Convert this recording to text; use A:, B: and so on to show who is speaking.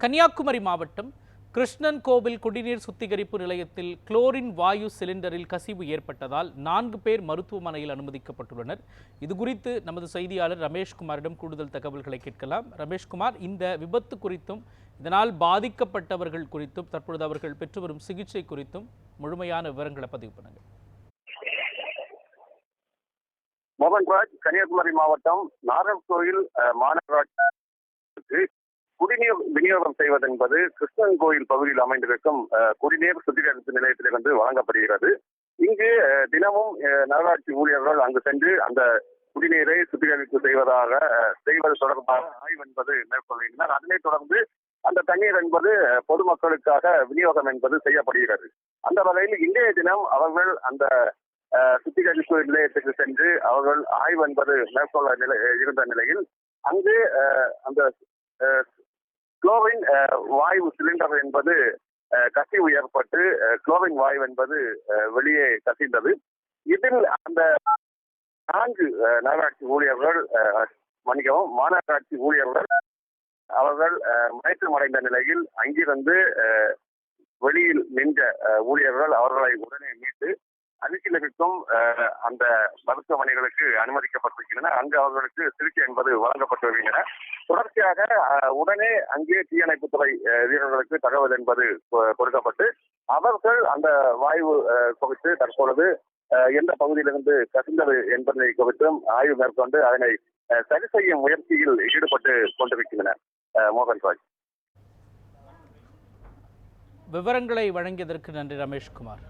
A: கன்னியாகுமரி மாவட்டம் கிருஷ்ணன் கோவில் குடிநீர் சுத்திகரிப்பு நிலையத்தில் குளோரின் வாயு சிலிண்டரில் கசிவு ஏற்பட்டதால் நான்கு பேர் மருத்துவமனையில் அனுமதிக்கப்பட்டுள்ளனர். இது குறித்து நமது செய்தியாளர் ரமேஷ்குமாரிடம் கூடுதல் தகவல்களை கேட்கலாம். ரமேஷ்குமார் இந்த விபத்து குறித்தும் இதனால் பாதிக்கப்பட்டவர்கள் குறித்தும் தற்பொழுது அவர்கள் பெற்று வரும் சிகிச்சை குறித்தும் முழுமையான விவரங்களை பதிவு பண்ணுங்க
B: மோகன்ராஜ் கன்னியாகுமரி மாவட்டம் நாகர்கோயில் அஹ், மாநகராட்சிக்கு குடிநீர் விநியோகம் செய்வது என்பது கிருஷ்ணன் கோயில் பகுதியில் அமைந்திருக்கும் குடிநீர் சுத்திகரிப்பு நிலையத்திலிருந்து வழங்கப்படுகிறது. இங்கு தினமும் நகராட்சி ஊழியர்கள் அங்கு சென்று அந்த குடிநீரை சுத்திகரிப்பு செய்வதாக செய்வது தொடர்பாக ஆய்வு என்பது மேற்கொள்கின்றனர் அதனைத் தொடர்ந்து அந்த தண்ணீர் என்பது பொதுமக்களுக்காக விநியோகம் என்பது செய்யப்படுகிறது. அந்த வகையில் இன்றைய தினம் அவர்கள் அந்த சுத்திகரிப்பு நிலையத்துக்கு சென்று அவர்கள் ஆய்வு என்பது மேற்கொள்ள நிலை இருந்த நிலையில் அங்கு அந்த குளோரின் வாயு சிலிண்டர் என்பது கசி கசிவு ஏற்பட்டு குளோரின் வாயு என்பது வெளியே கசிந்தது. இதில் அந்த நான்கு நகராட்சி ஊழியர்கள் அஹ், மன்னிக்கவும் மாநகராட்சி ஊழியர்கள் அவர்கள் மயக்கமடைந்த நிலையில் அங்கிருந்து அஹ், வெளியில் நின்ற ஊழியர்கள் அவர்களை உடனே மீட்டு அருகில் அந்த மருத்துவமனைகளுக்கு அனுமதிக்கப்பட்டிருக்கின்றன. அங்கு அவர்களுக்கு சிகிச்சை என்பது வழங்கப்பட்டு வருகின்றன. தொடர்ச்சியாக உடனே அங்கே தீயணைப்புத்துறை வீரர்களுக்கு தகவல் என்பது கொடுக்கப்பட்டு அவர்கள் அந்த வாயு குறித்து தற்பொழுது எந்த பகுதியிலிருந்து கசிந்தது என்பதை குறித்தும் ஆய்வு மேற்கொண்டு அதனை சரி செய்யும் முயற்சியில் ஈடுபட்டு கொண்டிருக்கின்றனர் மோகன் ராஜ்.
A: விவரங்களை வழங்கியதற்கு நன்றி ரமேஷ்குமார்.